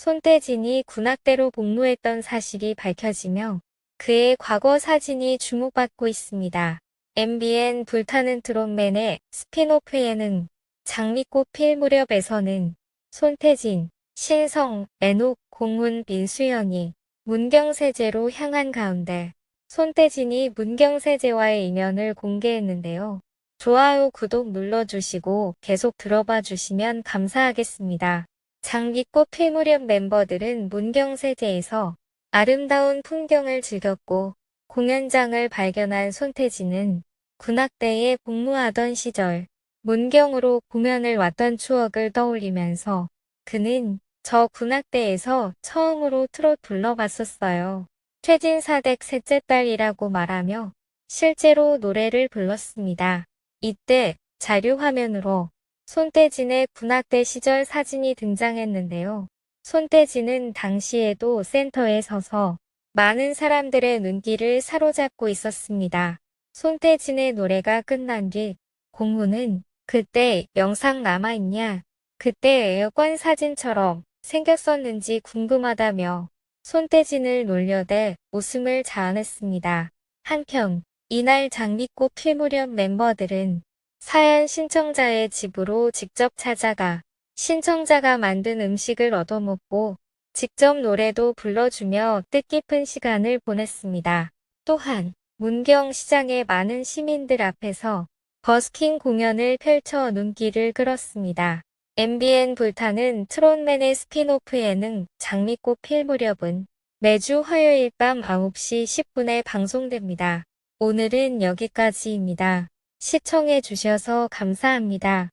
손태진이 군악대로 복무했던 사실이 밝혀지며 그의 과거 사진이 주목받고 있습니다. MBN 불타는 트롯맨의 스피노프 예능 장미꽃 필 무렵에서는 손태진, 신성, 애녹, 공훈, 민수연이 문경세제로 향한 가운데 손태진이 문경세제와의 인연을 공개했는데요. 좋아요, 구독 눌러주시고 계속 들어봐 주시면 감사하겠습니다. 장미꽃 필 무렵 멤버들은 문경세제에서 아름다운 풍경을 즐겼고 공연장을 발견한 손태진은 군악대에 복무하던 시절 문경으로 공연을 왔던 추억을 떠올리면서 그는 저 군악대에서 처음으로 트롯 불러봤었어요. 최진사댁 셋째 딸이라고 말하며 실제로 노래를 불렀습니다. 이때 자료 화면으로 손태진의 군악대 시절 사진이 등장했는데요. 손태진은 당시에도 센터에 서서 많은 사람들의 눈길을 사로잡고 있었습니다. 손태진의 노래가 끝난 뒤 공무는 그때 영상 남아있냐? 그때 에어컨 사진처럼 생겼었는지 궁금하다며 손태진을 놀려대 웃음을 자아냈습니다. 한편 이날 장미꽃 필 무렵 멤버들은 사연 신청자의 집으로 직접 찾아가 신청자가 만든 음식을 얻어먹고 직접 노래도 불러주며 뜻깊은 시간을 보냈습니다. 또한 문경 시장의 많은 시민들 앞에서 버스킹 공연을 펼쳐 눈길을 끌었습니다. MBN 불타는 트롯맨의 스피노프 예능 장미꽃 필 무렵은 매주 화요일 밤 9시 10분에 방송됩니다. 오늘은 여기까지입니다. 시청해 주셔서 감사합니다.